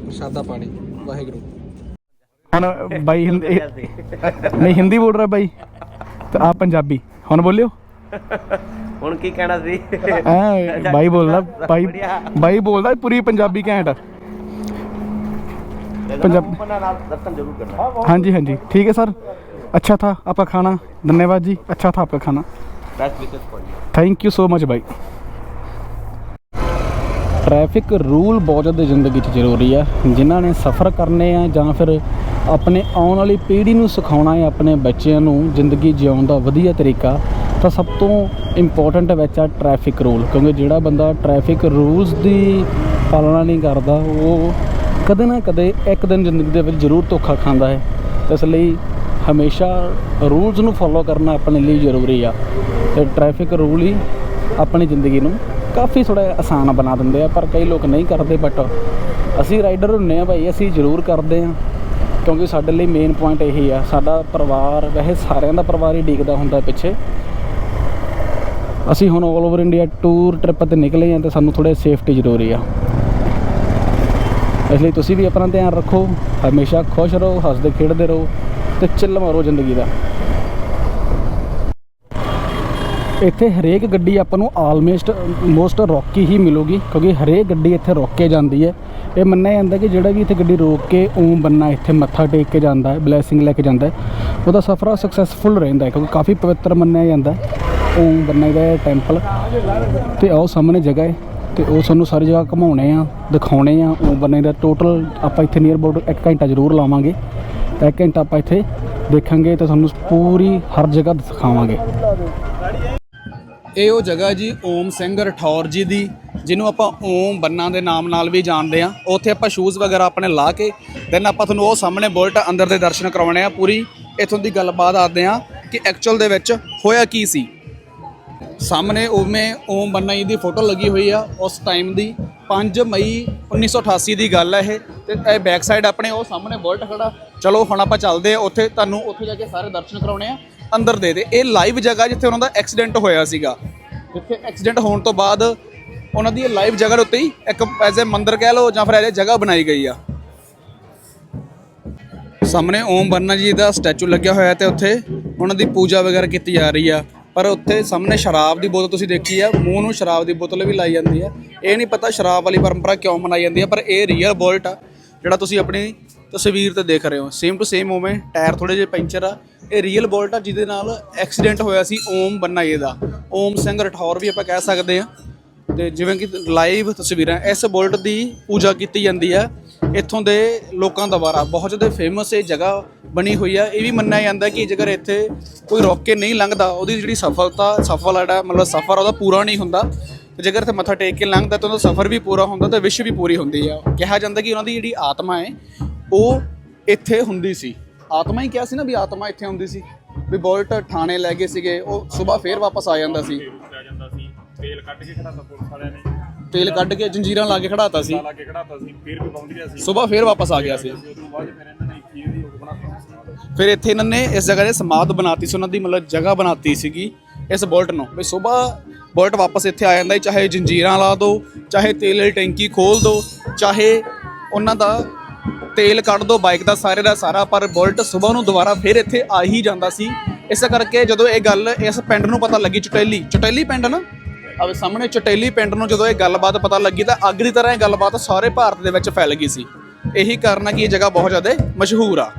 A: ਪ੍ਰਸ਼ਾਦਾ ਪਾਣੀ ਵਾਹਿਗੁਰੂ। ਹੁਣ ਬਾਈ ਨਹੀਂ ਹਿੰਦੀ ਬੋਲ ਰਿਹਾ ਬਾਈ। ਤੇ ਆ ਪੰਜਾਬੀ। ਹੁਣ ਬੋਲਿਓ।
B: ਹੁਣ ਕੀ ਕਹਿਣਾ ਸੀ?
A: ਹਾਂ ਬਾਈ ਬੋਲਦਾ ਬਾਈ ਬਾਈ ਬੋਲਦਾ ਪੂਰੀ ਪੰਜਾਬੀ ਘੈਂਟ पंजाबी हाँ जी हाँ जी ठीक है सर अच्छा था आपका खाना धन्यवाद जी अच्छा था आपका खाना थैंक यू सो मच भाई ਟ੍ਰੈਫਿਕ ਰੂਲ ਬਹੁਤ ਜ਼ਿਆਦਾ ਜ਼ਿੰਦਗੀ 'ਚ ਜ਼ਰੂਰੀ ਆ। ਜਿਨ੍ਹਾਂ ਨੇ ਸਫ਼ਰ ਕਰਨੇ ਆ ਜਾਂ ਫਿਰ ਆਪਣੇ ਆਉਣ ਵਾਲੀ ਪੀੜ੍ਹੀ ਨੂੰ ਸਿਖਾਉਣਾ ਹੈ ਆਪਣੇ ਬੱਚਿਆਂ ਨੂੰ ਜ਼ਿੰਦਗੀ ਜਿਉਣ ਦਾ ਵਧੀਆ ਤਰੀਕਾ, ਤਾਂ ਸਭ ਤੋਂ ਇੰਪੋਰਟੈਂਟ ਵਿੱਚ ਆ ਟ੍ਰੈਫਿਕ ਰੂਲ। ਕਿਉਂਕਿ ਜਿਹੜਾ ਬੰਦਾ ਟ੍ਰੈਫਿਕ ਰੂਲਸ ਦੀ ਪਾਲਣਾ ਨਹੀਂ ਕਰਦਾ, ਉਹ ਕਦੇ ਨਾ ਕਦੇ ਇੱਕ ਦਿਨ ਜ਼ਿੰਦਗੀ ਦੇ ਵਿੱਚ ਜ਼ਰੂਰ ਧੋਖਾ ਖਾਂਦਾ ਹੈ। ਇਸ ਲਈ ਹਮੇਸ਼ਾ ਰੂਲਸ ਨੂੰ ਫੋਲੋ ਕਰਨਾ ਆਪਣੇ ਲਈ ਜ਼ਰੂਰੀ ਆ। ਤੇ ਟ੍ਰੈਫਿਕ ਰੂਲ ਹੀ ਆਪਣੀ ਜ਼ਿੰਦਗੀ ਨੂੰ ਕਾਫੀ ਥੋੜਾ ਆਸਾਨ ਬਣਾ ਦਿੰਦੇ ਆ, ਪਰ ਕਈ ਲੋਕ ਨਹੀਂ ਕਰਦੇ ਬਟ ਅਸੀਂ ਰਾਈਡਰ ਹੁੰਨੇ ਆ ਭਾਈ, ਅਸੀਂ ਜ਼ਰੂਰ ਕਰਦੇ ਆ, ਕਿਉਂਕਿ ਸਾਡੇ ਲਈ ਮੇਨ ਪੁਆਇੰਟ ਇਹੀ ਆ, ਸਾਡਾ ਪਰਿਵਾਰ, ਵੈਸੇ ਸਾਰਿਆਂ ਦਾ ਪਰਿਵਾਰ ਹੀ ਡੀਕਦਾ ਹੁੰਦਾ ਪਿੱਛੇ। ਅਸੀਂ ਹੁਣ 올 ਓਵਰ ਇੰਡੀਆ ਟੂਰ ਟ੍ਰਿਪ ਤੇ ਨਿਕਲੇ ਆ ਤੇ ਸਾਨੂੰ ਥੋੜੇ ਸੇਫਟੀ ਜ਼ਰੂਰੀ ਆ। ਇਸ ਲਈ ਤੁਸੀਂ ਵੀ ਆਪਣਾ ਧਿਆਨ ਰੱਖੋ, ਹਮੇਸ਼ਾ ਖੁਸ਼ ਰਹੋ, ਹੱਸਦੇ ਖੇਡਦੇ ਰਹੋ ਤੇ ਚਿੱਲ ਮਾਰੋ ਜ਼ਿੰਦਗੀ ਦਾ। ਇੱਥੇ ਹਰੇਕ ਗੱਡੀ ਆਪਾਂ ਨੂੰ ਆਲਮੋਸਟ ਮੋਸਟ ਰੋਕੀ ਹੀ ਮਿਲੂਗੀ, ਕਿਉਂਕਿ ਹਰੇਕ ਗੱਡੀ ਇੱਥੇ ਰੋਕ ਕੇ ਜਾਂਦੀ ਹੈ। ਇਹ ਮੰਨਿਆ ਜਾਂਦਾ ਕਿ ਜਿਹੜਾ ਵੀ ਇੱਥੇ ਗੱਡੀ ਰੋਕ ਕੇ ਓਮ ਬੰਨਾ ਇੱਥੇ ਮੱਥਾ ਟੇਕ ਕੇ ਜਾਂਦਾ ਹੈ ਬਲੇਸਿੰਗ ਲੈ ਕੇ ਜਾਂਦਾ ਹੈ, ਉਹਦਾ ਸਫ਼ਰ ਸਕਸੈਸਫੁਲ ਰਹਿੰਦਾ ਹੈ, ਕਿਉਂਕਿ ਕਾਫੀ ਪਵਿੱਤਰ ਮੰਨਿਆ ਜਾਂਦਾ ਹੈ ਓਮ ਬੰਨੇ ਦਾ ਟੈਂਪਲ ਤੇ ਆਓ ਸਾਹਮਣੇ ਜਗ੍ਹਾ ਹੈ, ਤੇ ਉਹ ਸਾਨੂੰ ਸਾਰੀ ਜਗ੍ਹਾ ਘੁਮਾਉਣੇ ਆ, ਦਿਖਾਉਣੇ ਆ ਓਮ ਬੰਨੇ ਦਾ ਟੋਟਲ ਆਪਾਂ ਇੱਥੇ ਨੀਅਰ ਅਬਾਊਟ 1 ਘੰਟਾ ਜ਼ਰੂਰ ਲਾਵਾਂਗੇ। ਤਾਂ 1 ਘੰਟਾ ਆਪਾਂ ਇੱਥੇ ਦੇਖਾਂਗੇ ਤੇ ਤੁਹਾਨੂੰ ਪੂਰੀ ਹਰ ਜਗ੍ਹਾ ਦਿਖਾਵਾਂਗੇ। ਇਹ ਉਹ ਜਗ੍ਹਾ ਜੀ ਓਮ ਸਿੰਘ ਰਠੌਰ ਜੀ ਦੀ, ਜਿਹਨੂੰ ਆਪਾਂ ਓਮ ਬੰਨਾ ਦੇ ਨਾਮ ਨਾਲ ਵੀ ਜਾਣਦੇ ਆ ਉੱਥੇ ਆਪਾਂ ਸ਼ੂਜ਼ ਵਗੈਰਾ ਆਪਣੇ ਲਾ ਕੇ ਦੈਨ ਆਪਾਂ ਤੁਹਾਨੂੰ ਉਹ ਸਾਹਮਣੇ ਬੁਲਟ ਅੰਦਰ ਦੇ ਦਰਸ਼ਨ ਕਰਵਾਉਣੇ ਆ ਪੂਰੀ। ਇਥੋਂ ਦੀ ਗੱਲਬਾਤ ਆਦੇ ਆ ਕਿ ਐਕਚੁਅਲ ਦੇ ਵਿੱਚ ਹੋਇਆ ਕੀ ਸੀ। ਸਾਹਮਣੇ ਉਵੇਂ ਓਮ ਬੰਨਾ ਜੀ ਦੀ ਫੋਟੋ ਲੱਗੀ ਹੋਈ ਆ, ਉਸ ਟਾਈਮ ਦੀ 5 ਮਈ 1988 ਦੀ ਗੱਲ ਹੈ ਇਹ। ਤੇ ਇਹ ਬੈਕ ਸਾਈਡ ਆਪਣੇ ਉਹ ਸਾਹਮਣੇ ਬੁਲਟ ਖੜਾ। ਚਲੋ ਹੁਣ ਆਪਾਂ ਚੱਲਦੇ ਆ ਉੱਥੇ, ਤੁਹਾਨੂੰ ਉੱਥੇ ਜਾ ਕੇ ਸਾਰੇ ਦਰਸ਼ਨ ਕਰਾਉਣੇ ਆ। ਅੰਦਰ ਦੇ ਦੇ। ਇਹ ਲਾਈਵ ਜਗ੍ਹਾ ਜਿੱਥੇ ਉਹਨਾਂ ਦਾ ਐਕਸੀਡੈਂਟ ਹੋਇਆ ਸੀਗਾ। ਜਿੱਥੇ ਐਕਸੀਡੈਂਟ ਹੋਣ ਤੋਂ ਬਾਅਦ ਉਹਨਾਂ ਦੀ ਇਹ ਲਾਈਵ ਜਗ੍ਹਾ ਦੇ ਉੱਤੇ ਹੀ ਇੱਕ ਐਜ਼ ਅ ਮੰਦਿਰ ਕਹਿ ਲਓ ਜਾਂ ਫਿਰ ਐਜ਼ ਜਗ੍ਹਾ ਬਣਾਈ ਗਈ ਆ। ਸਾਹਮਣੇ ਓਮ ਬੰਨਾ ਜੀ ਦਾ ਸਟੈਚੂ ਲੱਗਿਆ ਹੋਇਆ ਤੇ ਉੱਥੇ ਉਹਨਾਂ ਦੀ ਪੂਜਾ ਵਗੈਰਾ ਕੀਤੀ ਜਾ ਰਹੀ ਆ। ਪਰ ਉੱਥੇ ਸਾਹਮਣੇ ਸ਼ਰਾਬ ਦੀ ਬੋਤਲ ਤੁਸੀਂ ਦੇਖੀ ਆ, ਮੂੰਹ ਨੂੰ ਸ਼ਰਾਬ ਦੀ ਬੋਤਲ ਵੀ ਲਾਈ ਜਾਂਦੀ ਆ। ਇਹ ਨਹੀਂ ਪਤਾ ਸ਼ਰਾਬ ਵਾਲੀ ਪਰੰਪਰਾ ਕਿਉਂ ਮਨਾਈ ਜਾਂਦੀ ਆ, ਪਰ ਇਹ ਰੀਅਲ ਬੋਲਟ ਆ, ਜਿਹੜਾ ਤੁਸੀਂ ਆਪਣੀ ਤਸਵੀਰ ਤੇ ਦੇਖ ਰਹੇ ਹੋ ਸੇਮ ਟੂ ਸੇਮ ਉਵੇਂ ਟਾਇਰ ਥੋੜੇ ਜਿਹੇ ਪੈਂਚਰ ਆ। ਇਹ ਰੀਅਲ ਬੋਲਟ ਆ, ਜਿਹਦੇ ਨਾਲ ਐਕਸੀਡੈਂਟ ਹੋਇਆ ਸੀ ਓਮ ਬੰਨਾਏ ਦਾ। ਓਮ ਸਿੰਘ ਰਠੌਰ ਵੀ ਆਪਾਂ ਕਹਿ ਸਕਦੇ ਆ ਤੇ ਜਿਵੇਂ ਕਿ ਲਾਈਵ ਤਸਵੀਰਾਂ, ਇਸ ਬੁਲਟ ਦੀ ਪੂਜਾ ਕੀਤੀ ਜਾਂਦੀ ਆ। ਇੱਥੋਂ ਦੇ ਲੋਕਾਂ ਦੁਆਰਾ ਬਹੁਤ ਜ਼ਿਆਦਾ ਫੇਮਸ ਇਹ ਜਗ੍ਹਾ ਬਣੀ ਹੋਈ ਆ। ਇਹ ਵੀ ਮੰਨਿਆ ਜਾਂਦਾ ਕਿ ਜੇਕਰ ਇੱਥੇ ਕੋਈ ਰੋਕ ਕੇ ਨਹੀਂ ਲੰਘਦਾ, ਉਹਦੀ ਜਿਹੜੀ ਸਫਲਤਾ ਸਫਲ ਜਿਹੜਾ ਮਤਲਬ ਸਫਰ ਉਹਦਾ ਪੂਰਾ ਨਹੀਂ ਹੁੰਦਾ। ਤੇ ਜੇਕਰ ਇੱਥੇ ਮੱਥਾ ਟੇਕ ਕੇ ਲੰਘਦਾ ਤਾਂ ਉਹਦਾ ਸਫਰ ਵੀ ਪੂਰਾ ਹੁੰਦਾ ਤੇ ਵਿਸ਼ ਵੀ ਪੂਰੀ ਹੁੰਦੀ ਆ। ਕਿਹਾ ਜਾਂਦਾ ਕਿ ਉਹਨਾਂ ਦੀ ਜਿਹੜੀ ਆਤਮਾ ਹੈ ਉਹ ਇੱਥੇ ਹੁੰਦੀ ਸੀ। ਆਤਮਾ ਹੀ ਕਿਹਾ ਸੀ ਨਾ ਵੀ ਆਤਮਾ ਇੱਥੇ ਹੁੰਦੀ ਸੀ। ਵੀ ਬੁਲਟ ਥਾਣੇ ਲੈ ਗਏ ਸੀਗੇ ਉਹ ਸਵੇਰ ਫੇਰ ਵਾਪਸ ਆ ਜਾਂਦਾ ਸੀ।
C: ਆ ਜਾਂਦਾ ਸੀ ਤੇਲ ਕੱਢ ਕੇ ਖੜਾਤਾ ਪੁਲਿਸ ਵਾਲਿਆਂ ਨੇ।
A: ਤੇਲ ਕੱਢ ਕੇ ਜੰਜੀਰਾਂ ਲਾ ਕੇ ਖੜਾਤਾ ਸੀ।
C: ਲਾ ਕੇ ਖੜਾਤਾ ਸੀ ਫਿਰ ਵੀ ਪਹੁੰਚ ਗਿਆ ਸੀ।
A: ਸਵੇਰ ਫੇਰ ਵਾਪਸ ਆ ਗਿਆ ਸੀ।
C: ਉਸ ਤੋਂ ਬਾਅਦ ਫਿਰ ਇਹਨਾਂ ਨੇ ਕੀ ਦੀ ਉਹ ਬਣਾਤਾ ਸੀ
A: ਫਿਰ ਇੱਥੇ ਇਹਨਾਂ ਨੇ ਇਸ ਜਗ੍ਹਾ 'ਤੇ ਸਮਾਧ ਬਣਾਤੀ ਸੀ। ਉਹਨਾਂ ਦੀ ਮਤਲਬ ਜਗ੍ਹਾ ਬਣਾਤੀ ਸੀਗੀ ਇਸ ਬੁਲਟ ਨੂੰ। ਵੀ ਸਵੇਰ ਬੁਲਟ ਵਾਪਸ ਇੱਥੇ ਆ ਜਾਂਦਾ ਸੀ, ਚਾਹੇ ਜੰਜੀਰਾਂ ਲਾ ਦਿਓ ਚਾਹੇ ਤੇਲ ਵਾਲੀ ਟੈਂਕੀ ਖੋਲ ਦਿਓ ਚਾਹੇ ਉਹਨਾਂ ਦਾ ਤੇਲ ਕੱਢ ਦਿਓ ਬਾਈਕ ਦਾ ਸਾਰੇ ਦਾ ਸਾਰਾ, ਪਰ ਬੁਲਟ ਸਵੇਰ ਨੂੰ ਦੁਬਾਰਾ ਫਿਰ ਇੱਥੇ ਆ ਹੀ ਜਾਂਦਾ ਸੀ। ਇਸ ਕਰਕੇ ਜਦੋਂ ਇਹ ਗੱਲ ਇਸ ਪਿੰਡ ਨੂੰ ਪਤਾ ਲੱਗੀ, ਚਟੈਲੀ ਚਟੈਲੀ ਪਿੰਡ ਨਾ? ਆਵੇ ਸਾਹਮਣੇ ਚਟੈਲੀ ਪਿੰਡ ਨੂੰ ਜਦੋਂ ਇਹ ਗੱਲਬਾਤ ਪਤਾ ਲੱਗੀ ਤਾਂ ਅੱਗ ਦੀ ਤਰ੍ਹਾਂ ਇਹ ਗੱਲਬਾਤ ਸਾਰੇ ਭਾਰਤ ਦੇ ਵਿੱਚ ਫੈਲ ਗਈ ਸੀ। ਇਹੀ ਕਾਰਨ ਹੈ ਕਿ ਇਹ ਜਗ੍ਹਾ ਬਹੁਤ ਜ਼ਿਆਦਾ ਮਸ਼ਹੂਰ ਆ।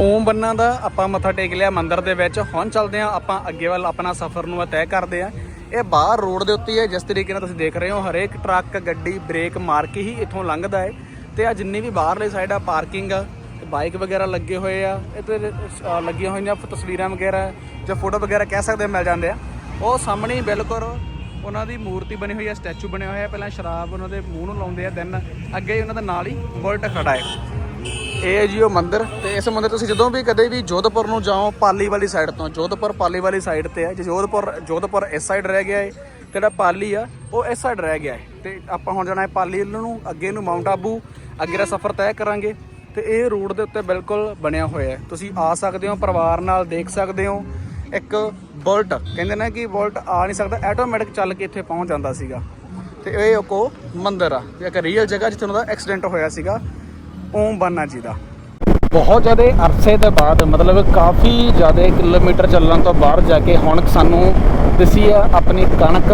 A: ਓਮ ਬੰਨਾ ਦਾ ਆਪਾਂ ਮੱਥਾ ਟੇਕ ਲਿਆ ਮੰਦਿਰ ਦੇ ਵਿੱਚ। ਹੁਣ ਚੱਲਦੇ ਆ ਆਪਾਂ ਅੱਗੇ ਵੱਲ ਆਪਣਾ ਸਫ਼ਰ ਨੂੰ ਤੈਅ ਕਰਦੇ ਆ ਇਹ ਬਾਹਰ ਰੋਡ ਦੇ ਉੱਤੇ ਹੈ, ਜਿਸ ਤਰੀਕੇ ਨਾਲ ਤੁਸੀਂ ਦੇਖ ਰਹੇ ਹੋ, ਹਰੇਕ ਟਰੱਕ, ਗੱਡੀ, ਬ੍ਰੇਕ ਮਾਰ ਕੇ ਹੀ ਇੱਥੋਂ ਲੰਘਦਾ ਹੈ। ਤੇ ਆ ਜਿੰਨੀ ਵੀ ਬਾਹਰਲੇ ਸਾਈਡ ਆ ਪਾਰਕਿੰਗ ਆ ਤੇ ਬਾਈਕ ਵਗੈਰਾ ਲੱਗੇ ਹੋਏ ਆ ਇੱਥੇ ਅ, ਲੱਗੀਆਂ ਹੋਈਆਂ ਤਸਵੀਰਾਂ ਵਗੈਰਾ ਜਾਂ ਫੋਟੋ ਵਗੈਰਾ ਕਹਿ ਸਕਦੇ ਆ, ਮਿਲ ਜਾਂਦੇ ਆ। ਉਹ ਸਾਹਮਣੇ ਹੀ ਬਿਲਕੁਲ ਉਹਨਾਂ ਦੀ ਮੂਰਤੀ ਬਣੀ ਹੋਈ ਆ ਸਟੈਚੂ ਬਣਿਆ ਹੋਇਆ ਪਹਿਲਾਂ ਸ਼ਰਾਬ ਉਹਨਾਂ ਦੇ ਮੂੰਹ ਨੂੰ ਲਾਉਂਦੇ ਆ ਦੈਨ ਅੱਗੇ ਹੀ ਉਹਨਾਂ ਦੇ ਨਾਲ ਹੀ ਬੁਲਟ ਖੜਾ ਹੈ। ਇਹ ਹੈ ਜੀ ਉਹ ਮੰਦਿਰ ਤੇ ਇਸ ਮੰਦਿਰ ਤੁਸੀਂ ਜਦੋਂ ਵੀ ਕਦੇ ਵੀ ਜੋਧਪੁਰ ਨੂੰ ਜਾਓ, ਪਾਲੀ ਵਾਲੀ ਸਾਈਡ ਤੋਂ, ਜੋਧਪੁਰ, ਪਾਲੀ ਵਾਲੀ ਸਾਈਡ ਤੇ ਹੈ। ਜੇ ਜੋਧਪੁਰ ਜੋਧਪੁਰ ਇਸ ਸਾਈਡ ਰਹਿ ਗਿਆ ਹੈ ਜਿਹੜਾ ਪਾਲੀ ਆ, ਉਹ ਇਸ ਸਾਈਡ ਰਹਿ ਗਿਆ ਹੈ ਤੇ ਆਪਾਂ ਹੁਣ ਜਾਣਾ ਹੈ ਪਾਲੀ ਨੂੰ, ਅੱਗੇ ਨੂੰ ਮਾਊਂਟ ਆਬੂ ਅੱਗੇ ਦਾ ਸਫ਼ਰ ਤੈਅ ਕਰਾਂਗੇ। ਤੇ ਇਹ ਰੋਡ ਦੇ ਉੱਤੇ ਬਿਲਕੁਲ ਬਣਿਆ ਹੋਇਆ ਹੈ ਤੁਸੀਂ ਆ ਸਕਦੇ ਹੋ, ਪਰਿਵਾਰ ਨਾਲ ਦੇਖ ਸਕਦੇ ਹੋ, ਇੱਕ ਬੋਲਟ ਕਹਿੰਦੇ ਨੇ ਕਿ ਬੋਲਟ ਆ ਨਹੀਂ ਸਕਦਾ ਆਟੋਮੈਟਿਕ ਚੱਲ ਕੇ ਇੱਥੇ ਪਹੁੰਚ ਜਾਂਦਾ ਸੀਗਾ। ਤੇ ਇਹ ਕੋ ਮੰਦਿਰ ਆ, ਇੱਕ ਰੀਅਲ ਜਗ੍ਹਾ ਜਿੱਥੇ ਉਹਨਾਂ ਦਾ ਐਕਸੀਡੈਂਟ ਹੋਇਆ ਸੀਗਾ। ਓਮ ਬਾਨਾ ਜੀ ਦਾ। ਬਹੁਤ ਜ਼ਿਆਦਾ ਅਰਸੇ ਦੇ ਬਾਅਦ, ਮਤਲਬ ਕਾਫੀ ਜ਼ਿਆਦਾ ਕਿਲੋਮੀਟਰ ਚੱਲਣ ਤੋਂ ਬਾਅਦ ਜਾ ਕੇ ਹੁਣ ਸਾਨੂੰ ਦਿਸੀ ਆ ਆਪਣੀ ਕਣਕ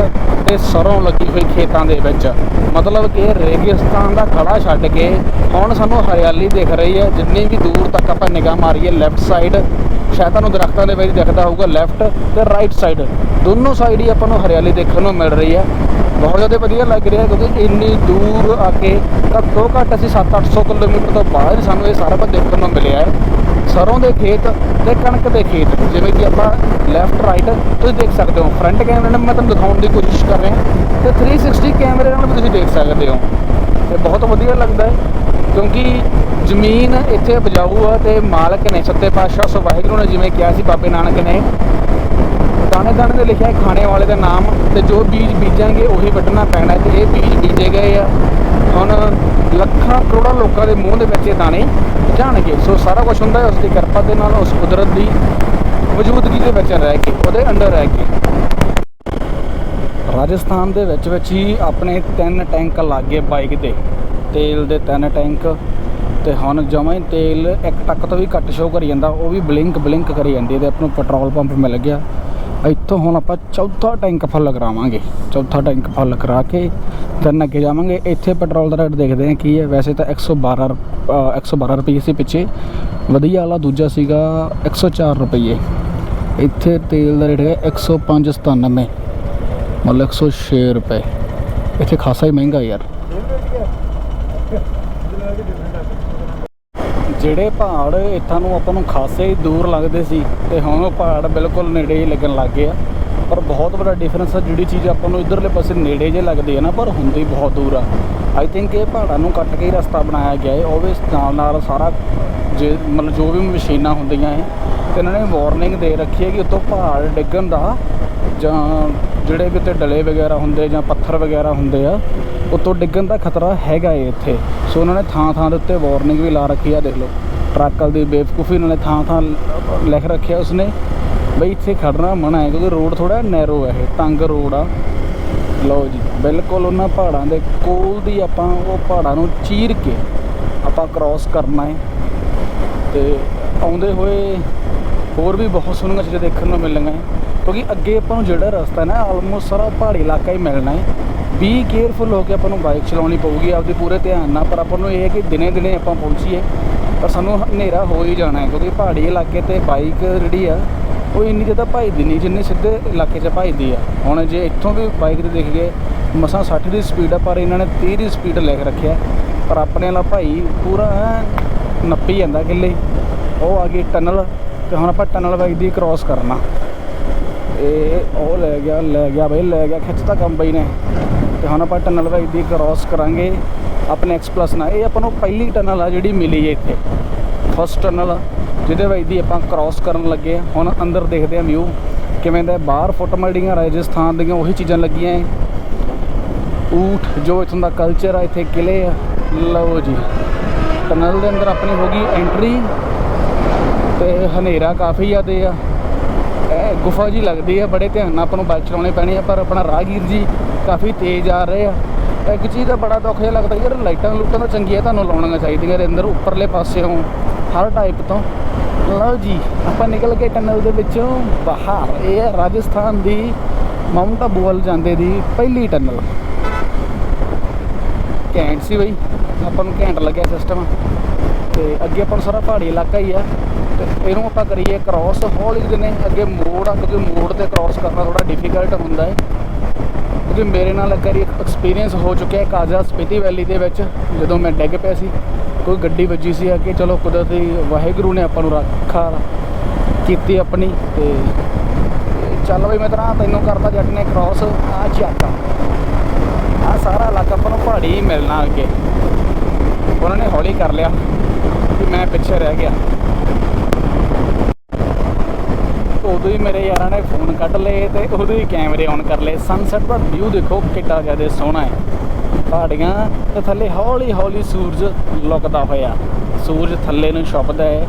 A: ਤੇ ਸਰੋਂ ਲੱਗੀ ਹੋਈ ਖੇਤਾਂ ਦੇ ਵਿੱਚ। ਮਤਲਬ ਕਿ ਰੇਗਿਸਤਾਨ ਦਾ ਖੜਾ ਛੱਡ ਕੇ ਹੁਣ ਸਾਨੂੰ ਹਰਿਆਲੀ ਦਿਖ ਰਹੀ ਹੈ। ਜਿੰਨੀ ਵੀ ਦੂਰ ਤੱਕ ਆਪਾਂ ਨਿਗਾਹ ਮਾਰੀਏ ਲੈਫਟ ਸਾਈਡ ਸ਼ਾਇਦ ਤੁਹਾਨੂੰ ਦਰਖਤਾਂ ਦੇ ਵਿੱਚ ਦਿਖਦਾ ਹੋਊਗਾ ਲੈਫਟ ਤੇ ਰਾਈਟ ਸਾਈਡ ਦੋਨੋਂ ਸਾਈਡ ਹੀ ਆਪਾਂ ਨੂੰ ਹਰਿਆਲੀ ਦੇਖਣ ਨੂੰ ਮਿਲ ਰਹੀ ਹੈ। ਬਹੁਤ ਜ਼ਿਆਦਾ ਵਧੀਆ ਲੱਗ ਰਿਹਾ ਕਿਉਂਕਿ ਇੰਨੀ ਦੂਰ ਆ ਕੇ ਘੱਟੋ ਘੱਟ ਅਸੀਂ 7-800 ਕਿਲੋਮੀਟਰ ਤੋਂ ਬਾਅਦ ਸਾਨੂੰ ਇਹ ਸਾਰਾ ਕੁਝ ਦੇਖਣ ਨੂੰ ਮਿਲਿਆ ਹੈ। ਸਰੋਂ ਦੇ ਖੇਤ ਤੇ ਕਣਕ ਦੇ ਖੇਤ, ਜਿਵੇਂ ਕਿ ਆਪਾਂ ਲੈਫਟ ਰਾਈਟ ਤੁਸੀਂ ਦੇਖ ਸਕਦੇ ਹੋ। ਫਰੰਟ ਕੈਮਰੇ ਨਾਲ ਮੈਂ ਤੁਹਾਨੂੰ ਦਿਖਾਉਣ ਦੀ ਕੋਸ਼ਿਸ਼ ਕਰ ਰਿਹਾ। ਤੇ 360 ਕੈਮਰੇ ਨਾਲ ਵੀ ਤੁਸੀਂ ਦੇਖ ਸਕਦੇ ਹੋ। ਤੇ ਬਹੁਤ ਵਧੀਆ ਲੱਗਦਾ ਹੈ ਕਿਉਂਕਿ ਜ਼ਮੀਨ ਇੱਥੇ ਉਪਜਾਊ ਆ ਤੇ ਮਾਲਕ ਨੇ, ਸੱਤੇ ਪਾਤਸ਼ਾਹ ਸੋ ਵਾਹਿਗੁਰੂ ਨੇ ਜਿਵੇਂ ਕਿਹਾ ਸੀ ਬਾਬੇ ਨਾਨਕ ਨੇ ਦਾਣੇ ਦਾਣੇ ਤੇ ਲਿਖਿਆ ਹੈ ਖਾਣੇ ਵਾਲੇ ਦਾ ਨਾਮ ਤੇ ਜੋ ਬੀਜ ਬੀਜਾਂਗੇ ਉਹੀ ਵੱਢਣਾ ਪੈਣਾ ਹੈ ਤੇ ਇਹ ਬੀਜ ਬੀਜੇ ਗਏ ਆ। ਹੁਣ ਲੱਖਾਂ ਕਰੋੜਾਂ ਲੋਕਾਂ ਦੇ ਮੂੰਹ ਦੇ ਵਿੱਚ ਇਹ ਦਾਣੇ ਜਾਣਗੇ। ਸੋ ਸਾਰਾ ਕੁਝ ਹੁੰਦਾ ਹੈ, ਉਸ ਦੀ ਕਿਰਪਾ ਦੇ ਨਾਲ, ਉਸ ਕੁਦਰਤ ਦੀ ਮੌਜੂਦਗੀ ਦੇ ਵਿੱਚ ਰਹਿ ਕੇ, ਉਹਦੇ ਅੰਡਰ ਰਹਿ ਕੇ। ਰਾਜਸਥਾਨ ਦੇ ਵਿੱਚ ਵਿੱਚ ਹੀ ਆਪਣੇ ਤਿੰਨ ਟੈਂਕ ਲੱਗੇ ਬਾਈਕ ਦੇ, ਤੇਲ ਦੇ ਤਿੰਨ ਟੈਂਕ ਤੇ ਹੁਣ ਜਮਾਂ ਹੀ ਤੇਲ ਇੱਕ ਟੱਕ ਤੋਂ ਵੀ ਘੱਟ ਸ਼ੋ ਕਰੀ ਜਾਂਦਾ, ਉਹ ਵੀ ਬਲਿੰਕ ਬਲਿੰਕ ਕਰੀ ਜਾਂਦੀ ਹੈ ਤੇ ਆਪਾਂ ਨੂੰ ਪੈਟਰੋਲ ਪੰਪ ਮਿਲ ਗਿਆ। ਇੱਥੋਂ ਹੁਣ ਆਪਾਂ ਚੌਥਾ ਟੈਂਕ ਫੁੱਲ ਕਰਾਵਾਂਗੇ। ਚੌਥਾ ਟੈਂਕ ਫੁੱਲ ਕਰਾ ਕੇ then ਅੱਗੇ ਜਾਵਾਂਗੇ। ਇੱਥੇ ਪੈਟਰੋਲ ਦਾ ਰੇਟ ਦੇਖਦੇ ਹਾਂ ਕੀ ਹੈ। ਵੈਸੇ ਤਾਂ 112 ਰੁਪ- ਅ, 112 ਰੁਪਏ ਸੀ ਪਿੱਛੇ। ਵਧੀਆ ਵਾਲਾ ਦੂਜਾ ਸੀਗਾ 104 ਰੁਪਏ। ਇੱਥੇ ਤੇਲ ਦਾ ਰੇਟ ਹੈ 105.97 ਮਤਲਬ 106 ਰੁਪਏ। ਇੱਥੇ ਖਾਸਾ ਹੀ ਮਹਿੰਗਾ ਯਾਰ। ਜਿਹੜੇ ਪਹਾੜ ਇੱਥਾਂ ਨੂੰ ਆਪਾਂ ਨੂੰ ਖਾਸੇ ਹੀ ਦੂਰ ਲੱਗਦੇ ਸੀ ਤੇ ਹੁਣ ਉਹ ਪਹਾੜ ਬਿਲਕੁਲ ਨੇੜੇ ਹੀ ਲੱਗਣ ਲੱਗ ਗਏ ਆ। ਪਰ ਬਹੁਤ ਵੱਡਾ ਡਿਫਰੈਂਸ ਆ, ਜਿਹੜੀ ਚੀਜ਼ ਆਪਾਂ ਨੂੰ ਇਧਰਲੇ ਪਾਸੇ ਨੇੜੇ ਜੇ ਲੱਗਦੀ ਹੈ ਨਾ, ਪਰ ਹੁੰਦੀ ਬਹੁਤ ਦੂਰ ਆ। ਆਈ ਥਿੰਕ ਇਹ ਪਹਾੜਾਂ ਨੂੰ ਕੱਟ ਕੇ ਹੀ ਰਸਤਾ ਬਣਾਇਆ ਗਿਆ ਹੈ ਉਹ ਨਾਲ ਨਾਲ ਸਾਰਾ ਜੇ ਮਤਲਬ ਜੋ ਵੀ ਮਸ਼ੀਨਾਂ ਹੁੰਦੀਆਂ ਹੈ ਤੇ ਇਹਨਾਂ ਨੇ ਵਾਰਨਿੰਗ ਦੇ ਰੱਖੀ ਹੈ ਕਿ ਉੱਤੋਂ ਪਹਾੜ ਡਿੱਗਣ ਦਾ ਜਾਂ ਜਿਹੜੇ ਵੀ ਉੱਤੇ ਡਲੇ ਵਗੈਰਾ ਹੁੰਦੇ ਜਾਂ ਪੱਥਰ ਵਗੈਰਾ ਹੁੰਦੇ ਆ, ਉੱਤੋਂ ਡਿੱਗਣ ਦਾ ਖਤਰਾ ਹੈਗਾ ਏ ਇੱਥੇ। ਸੋ ਉਹਨਾਂ ਨੇ ਥਾਂ ਥਾਂ ਦੇ ਉੱਤੇ ਵਾਰਨਿੰਗ ਵੀ ਲਾ ਰੱਖੀ ਆ, ਦੇਖ ਲਓ। ਟਰੱਕ ਦੀ ਬੇਵਕੂਫੀ ਉਹਨਾਂ ਨੇ ਥਾਂ ਥਾਂ ਲਿਖ ਰੱਖਿਆ ਉਸਨੇ। ਬਈ ਇੱਥੇ ਖੜਨਾ ਮਨਾ ਹੈ, ਕਿਉਂਕਿ ਰੋਡ ਥੋੜਾ ਨੈਰੋ ਹੈ ਇਹ, ਤੰਗ ਰੋਡ ਆ। ਲਓ ਜੀ, ਬਿਲਕੁਲ ਉਹਨਾਂ ਪਹਾੜਾਂ ਦੇ ਕੋਲ ਦੀ ਆਪਾਂ ਉਹ ਪਹਾੜਾਂ ਨੂੰ ਚੀਰ ਕੇ ਆਪਾਂ ਕ੍ਰਾਸ ਕਰਨਾ ਹੈ ਤੇ ਆਉਂਦੇ ਹੋਏ ਹੋਰ ਵੀ ਬਹੁਤ ਸੋਹਣੀਆਂ ਚੀਜ਼ਾਂ ਦੇਖਣ ਨੂੰ ਮਿਲਣਗੀਆਂ ਕਿਉਂਕਿ ਅੱਗੇ ਆਪਾਂ ਨੂੰ ਜਿਹੜਾ ਰਸਤਾ ਨਾ ਆਲਮੋਸਟ ਸਾਰਾ ਪਹਾੜੀ ਇਲਾਕਾ ਹੀ ਮਿਲਣਾ ਹੈ। ਬੀ ਕੇਅਰਫੁਲ ਹੋ ਕੇ ਆਪਾਂ ਨੂੰ ਬਾਈਕ ਚਲਾਉਣੀ ਪਊਗੀ, ਆਪਦੇ ਪੂਰੇ ਧਿਆਨ ਨਾਲ। ਪਰ ਆਪਾਂ ਨੂੰ ਇਹ ਹੈ ਕਿ ਦਿਨੇ ਦਿਨੇ ਆਪਾਂ ਪਹੁੰਚੀਏ ਪਰ ਸਾਨੂੰ ਹਨੇਰਾ ਹੋ ਹੀ ਜਾਣਾ ਹੈ, ਕਿਉਂਕਿ ਪਹਾੜੀ ਇਲਾਕੇ ਤੇ ਬਾਈਕ ਜਿਹੜੀ ਆ, ਉਹ ਇੰਨੀ ਜ਼ਿਆਦਾ ਭਜਦੀ ਨਹੀਂ, ਜਿੰਨੇ ਸਿੱਧੇ ਇਲਾਕੇ 'ਚ ਭਜਦੀ ਆ। ਹੁਣ ਜੇ ਇੱਥੋਂ ਵੀ ਬਾਈਕ ਤੇ ਦੇਖ ਗਏ ਮਸਾਂ 60 ਦੀ ਸਪੀਡ ਆ, ਪਰ ਇਹਨਾਂ ਨੇ 30 ਦੀ ਸਪੀਡ ਲਿਖ ਰੱਖਿਆ ਪਰ ਆਪਣੇ ਵਾਲਾ ਭਾਈ ਪੂਰਾ ਨੱਪੀ ਜਾਂਦਾ ਕਿੱਲੇ ਉਹ ਆ ਗਈ ਟਨਲ ਤੇ ਹੁਣ ਆਪਾਂ ਟਨਲ ਬਾਈਕ ਦੀ ਕ੍ਰਾਸ ਕਰਨਾ। ਇਹ ਉਹ ਲੈ ਗਿਆ ਲੈ ਗਿਆ ਬਈ, ਲੈ ਗਿਆ। ਖਿੱਚਤਾ ਕੰਮ ਬਈ ਨੇ। ਤੇ ਹੁਣ ਆਪਾਂ ਟਨਲ ਬਾਈਕ ਦੀ ਕ੍ਰਾਸ ਕਰਾਂਗੇ। ਆਪਣੇ ਐਕਸ ਨਾਲ। ਇਹ ਆਪਾਂ ਨੂੰ ਪਹਿਲੀ ਟਨਲ ਆ ਜਿਹੜੀ ਮਿਲੀ ਹੈ ਇੱਥੇ। ਫਸਟ ਟਨਲ ਜਿਹਦੇ ਵਿੱਚ ਦੀ ਆਪਾਂ ਕ੍ਰਾਸ ਕਰਨ ਲੱਗੇ ਹੁਣ ਅੰਦਰ ਦੇਖਦੇ ਆ ਵਿਊ ਕਿਵੇਂ ਦਾ ਹੈ। ਬਾਹਰ ਫੋਟੋਮੈਡੀਆਂ ਰਾਜਸਥਾਨ ਦੀਆਂ ਉਹੀ ਚੀਜ਼ਾਂ ਲੱਗੀਆਂ ਹੈ ਊਠ, ਜੋ ਇੱਥੋਂ ਦਾ ਕਲਚਰ ਆ, ਇੱਥੇ ਕਿਲੇ ਆ। ਲਓ ਜੀ। ਟਨਲ ਦੇ ਅੰਦਰ ਆਪਣੀ ਹੋ ਗਈ ਐਂਟਰੀ ਤੇ ਹਨੇਰਾ ਕਾਫੀ ਜ਼ਿਆਦੇ ਆ। ਗੁਫਾ ਜੀ ਲੱਗਦੀ ਹੈ, ਬੜੇ ਧਿਆਨ ਨਾਲ ਆਪਾਂ ਨੂੰ ਬਾਈਕ ਚਲਾਉਣੀ ਪੈਣੀ ਹੈ, ਪਰ ਆਪਣਾ ਰਾਹਗੀਰ ਜੀ ਕਾਫੀ ਤੇਜ਼ ਆ ਰਹੇ ਆ। ਇੱਕ ਚੀਜ਼ ਦਾ ਬੜਾ ਦੁੱਖ ਜਿਹਾ ਲੱਗਦਾ ਯਾਰ ਲਾਈਟਾਂ ਲੂਟਾਂ ਤਾਂ ਚੰਗੀਆਂ ਤੁਹਾਨੂੰ ਲਾਉਣੀਆਂ ਚਾਹੀਦੀਆਂ ਇਹਦੇ ਅੰਦਰ, ਉੱਪਰਲੇ ਪਾਸਿਓਂ, ਹਰ ਟਾਈਪ ਤੋਂ। ਲਓ ਜੀ, ਆਪਾਂ ਨਿਕਲ ਕੇ ਟਨਲ ਦੇ ਵਿੱਚੋਂ ਬਾਹਰ, ਇਹ ਹੈ ਰਾਜਸਥਾਨ ਦੀ ਮਾਊਂਟ ਆਬੂ ਵੱਲ ਜਾਂਦੇ ਦੀ ਪਹਿਲੀ ਟਨਲ ਘੈਂਟ ਸੀ ਬਈ, ਆਪਾਂ ਨੂੰ ਘੈਂਟ ਲੱਗਿਆ ਸਿਸਟਮ ਤੇ ਅੱਗੇ ਆਪਾਂ ਨੂੰ ਸਾਰਾ ਪਹਾੜੀ ਇਲਾਕਾ ਹੀ ਆ। ਇਹਨੂੰ ਆਪਾਂ ਕਰੀਏ ਕ੍ਰਾਸ ਹੌਲੀ ਦਿਨੇ ਅੱਗੇ ਮੋੜ ਆ, ਕਿਉਂਕਿ ਮੋੜ ਤੇ ਕ੍ਰਾਸ ਕਰਨਾ ਥੋੜਾ ਡਿਫਿਕਲਟ ਹੁੰਦਾ ਹੈ। ਕਿਉਂਕਿ ਮੇਰੇ ਨਾਲ ਇੱਕ ਵਾਰੀ ਐਕਸਪੀਰੀਅੰਸ ਹੋ ਚੁੱਕਿਆ ਕਾਜ਼ਾ ਸਪੀਤੀ ਵੈਲੀ ਦੇ ਵਿੱਚ, ਜਦੋਂ ਮੈਂ ਡਿੱਗ ਪਿਆ ਸੀ, ਕੋਈ ਗੱਡੀ ਵੱਜੀ ਸੀ ਅੱਗੇ, ਚਲੋ ਕੁਦਰਤੀ ਵਾਹਿਗੁਰੂ ਨੇ ਆਪਾਂ ਨੂੰ ਰੱਖਾ, ਕੀਤੀ ਆਪਣੀ ਤੇ ਤੇ ਚੱਲ ਬਈ ਮਿੱਤਰਾ ਤੈਨੂੰ ਕਰਦਾ ਜੱਟ ਨੇ ਕ੍ਰਾਸ ਆ ਚੱਕ। ਆ ਸਾਰਾ ਇਲਾਕਾ ਆਪਾਂ ਨੂੰ ਪਹਾੜੀ ਮਿਲਣਾ ਅੱਗੇ। ਉਹਨਾਂ ਨੇ ਹੌਲੀ ਕਰ ਲਿਆ ਕਿ ਮੈਂ ਪਿੱਛੇ ਰਹਿ ਗਿਆ। ਉਦੋਂ ਹੀ ਮੇਰੇ ਯਾਰਾਂ ਨੇ ਫੋਨ ਕੱਢ ਲਏ ਤੇ ਉਦੋਂ ਹੀ ਕੈਮਰੇ ਔਨ ਕਰ ਲਏ। ਸਨਸੈਟ ਦਾ ਵਿਊ ਦੇਖੋ ਕਿੱਡਾ ਜ਼ਿਆਦਾ ਸੋਹਣਾ ਹੈ। ਪਹਾੜੀਆਂ ਤੇ ਥੱਲੇ ਹੌਲੀ ਹੌਲੀ ਸੂਰਜ ਲੁਕਦਾ ਹੋਇਆ। ਸੂਰਜ ਥੱਲੇ ਨੂੰ ਛੁਪਦਾ ਹੈ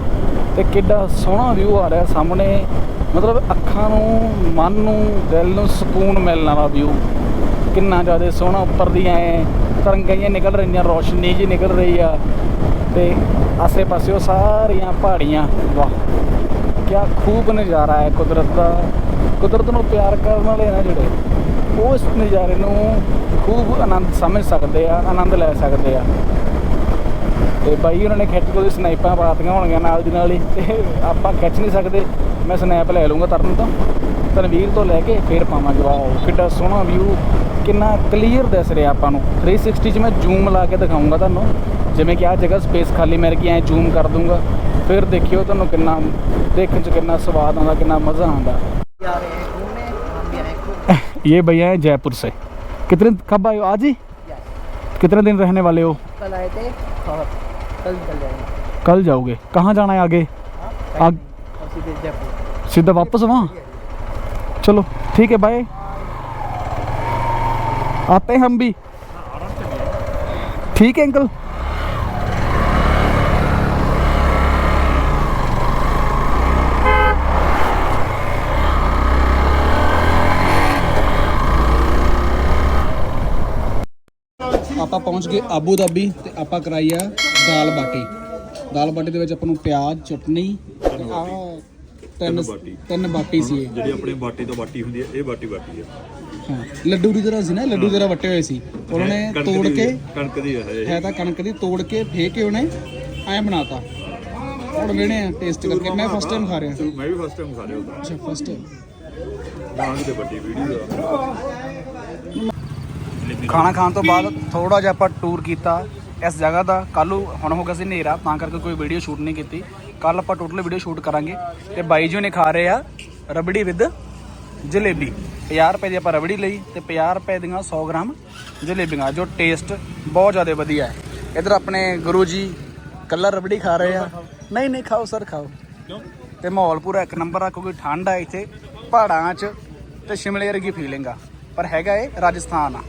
A: ਤੇ ਕਿੱਡਾ ਸੋਹਣਾ ਵਿਊ ਆ ਰਿਹਾ ਸਾਹਮਣੇ। ਮਤਲਬ ਅੱਖਾਂ ਨੂੰ, ਮਨ ਨੂੰ, ਦਿਲ ਨੂੰ ਸਕੂਨ ਮਿਲਣ ਵਾਲਾ ਵਿਊ ਕਿੰਨਾ ਜ਼ਿਆਦਾ ਸੋਹਣਾ ਉੱਪਰ ਦੀਆਂ ਐ ਤਰੰਗਾਂ ਜਿਹੀਆਂ ਨਿਕਲ ਰਹੀਆਂ, ਰੋਸ਼ਨੀ ਜੀ ਨਿਕਲ ਰਹੀ ਆ। ਤੇ ਆਸੇ ਪਾਸੇ ਉਹ ਸਾਰੀਆਂ ਪਹਾੜੀਆਂ, ਵਾਹ। ਕਿਆ ਖੂਬ ਨਜ਼ਾਰਾ ਹੈ ਕੁਦਰਤ ਦਾ, ਕੁਦਰਤ ਨੂੰ ਪਿਆਰ ਕਰਨ ਵਾਲੇ ਨਾ ਜਿਹੜੇ ਉਹ ਇਸ ਨਜ਼ਾਰੇ ਨੂੰ ਖੂਬ ਆਨੰਦ ਸਮਝ ਸਕਦੇ ਆ, ਆਨੰਦ ਲੈ ਸਕਦੇ ਆ। ਤੇ ਬਾਈ ਉਹਨਾਂ ਨੇ ਖਿੱਚ ਕੇ ਉਹਦੀ ਸਨੈਪਾਂ ਪਾਤੀਆਂ ਹੋਣਗੀਆਂ ਨਾਲ ਦੀ ਨਾਲ ਹੀ, ਤੇ ਆਪਾਂ ਖਿੱਚ ਨਹੀਂ ਸਕਦੇ। ਮੈਂ ਸਨੈਪ ਲੈ ਲੂੰਗਾ ਤਰਨ ਤੋਂ। ਤਨਵੀਰ ਤੋਂ ਲੈ ਕੇ ਫੇਰ ਪਾਵਾਂਗੇ। ਵਾਓ ਕਿੱਡਾ ਸੋਹਣਾ ਵਿਊ ਕਿੰਨਾ ਕਲੀਅਰ ਦਿਸ ਰਿਹਾ ਆਪਾਂ ਨੂੰ। 360 ਚ ਮੈਂ ਜ਼ੂਮ ਲਾ ਕੇ ਦਿਖਾਉਂਗਾ ਤੁਹਾਨੂੰ। ਜਿਵੇਂ ਕਿ ਆਹ ਜਗ੍ਹਾ ਸਪੇਸ ਖਾਲੀ ਮਿਲ ਕੀ ਐ ਜ਼ੂਮ ਕਰ ਦੂੰਗਾ ਫਿਰ ਦੇਖਿਓ ਤੁਹਾਨੂੰ ਕਿੰਨਾ ਦੇਖਣ ਚ ਕਿੰਨਾ ਸਵਾਦ ਆਉਂਦਾ ਕਿੰਨਾ ਮਜ਼ਾ ਆਉਂਦਾ
D: जा रहे हैं घूमने हम भी आए घूमने
A: ये भैया है जयपुर से कितने कब आए हो आज ही कितने दिन रहने वाले हो
D: कल आए थे और कल निकल जाएंगे
A: कल जाओगे कहाँ जाना है आगे
D: हाँ
A: आग
D: और सीधे जयपुर
A: सीधा वापस वहाँ चलो ठीक है बाय आते हैं हम भी ठीक है अंकल ਆਪਾਂ ਪਹੁੰਚ ਗਏ ਆਬੂ ਧਾਬੀ ਤੇ ਆਪਾਂ ਕਰਾਈ ਆ ਦਾਲ ਬਾਟੀ। ਦਾਲ ਬਾਟੀ ਦੇ ਵਿੱਚ ਆਪਾਂ ਨੂੰ ਪਿਆਜ਼ ਚਟਨੀ ਤੇ ਤਿੰਨ
E: ਬਾਟੀ।
A: ਤਿੰਨ ਬਾਟੀ ਸੀ ਇਹ।
E: ਜਿਹੜੀ ਆਪਣੇ ਬਾਟੀ ਤੋਂ ਬਾਟੀ ਹੁੰਦੀ ਹੈ ਇਹ ਬਾਟੀ ਬਾਟੀ ਹੈ।
A: ਹਾਂ ਲੱਡੂ ਦੀ ਤਰ੍ਹਾਂ ਸੀ ਨਾ ਲੱਡੂ ਦੀ ਤਰ੍ਹਾਂ ਵੱਟੇ ਹੋਏ ਸੀ। ਉਹਨਾਂ ਨੇ
E: ਕਣਕ
A: ਤੋੜ
E: ਦੀ
A: ਕੇ
E: ਕਣਕ ਦੀ ਹੈ ਇਹ।
A: ਹੈ ਤਾਂ ਕਣਕ ਦੀ ਤੋੜ ਕੇ ਫੇਕ ਕੇ ਉਹਨੇ ਐ ਬਣਾਤਾ। ਹੁਣ ਵੇਣੇ ਆ ਟੇਸਟ ਕਰਕੇ। ਮੈਂ ਫਸਟ ਟਾਈਮ ਖਾ ਰਿਹਾ।
E: ਮੈਂ ਵੀ ਫਸਟ ਟਾਈਮ ਖਾ ਰਿਹਾ।
A: ਅੱਛਾ ਫਸਟ ਟਾਈਮ
E: ਬਾਂਗ ਤੇ ਵੱਡੀ ਵੀਡੀਓ ਆ।
A: ਖਾਣਾ ਖਾਣ ਤੋਂ ਬਾਅਦ ਥੋੜਾ ਜਿਹਾ ਆਪਾਂ ਟੂਰ ਕੀਤਾ ਇਸ ਜਗ੍ਹਾ ਦਾ। ਕੱਲੂ ਹੁਣ ਹੋ ਗਿਆ ਸੀ ਹਨੇਰਾ ਤਾਂ ਕਰਕੇ ਕੋਈ ਵੀਡੀਓ ਸ਼ੂਟ ਨਹੀਂ ਕੀਤੀ। ਕੱਲ ਆਪਾਂ ਟੋਟਲ ਵੀਡੀਓ ਸ਼ੂਟ ਕਰਾਂਗੇ। ਤੇ ਬਾਈ ਜੀ ਨੇ ਖਾ ਰਹੇ ਆ ਰਬੜੀ ਵਿਦ ਜਲੇਬੀ। 50 ਰੁਪਏ ਦੀ ਆਪਾਂ ਰਬੜੀ ਲਈ ਤੇ 50 ਰੁਪਏ ਦੀਆਂ 100 ਗ੍ਰਾਮ ਜਲੇਬੀਆਂ ਜੋ ਟੇਸਟ ਬਹੁਤ ਜ਼ਿਆਦਾ ਵਧੀਆ ਹੈ। ਇਧਰ ਆਪਣੇ ਗੁਰੂ ਜੀ ਕੱਲਾ ਰਬੜੀ ਖਾ ਰਹੇ ਆ। ਨਹੀਂ ਨਹੀਂ ਖਾਓ ਸਰ ਖਾਓ। ਤੇ ਮਾਹੌਲ ਪੂਰਾ ਇੱਕ ਨੰਬਰ ਆ ਕਿਉਂਕਿ ਠੰਡ ਆ ਇੱਥੇ ਪਹਾੜਾਂ 'ਚ ਤੇ ਸ਼ਿਮਲੇ ਵਰਗੀ ਫੀਲਿੰਗ ਆ। ਪਰ ਹੈਗਾ ਇਹ ਰਾਜਸਥਾਨ ਆ।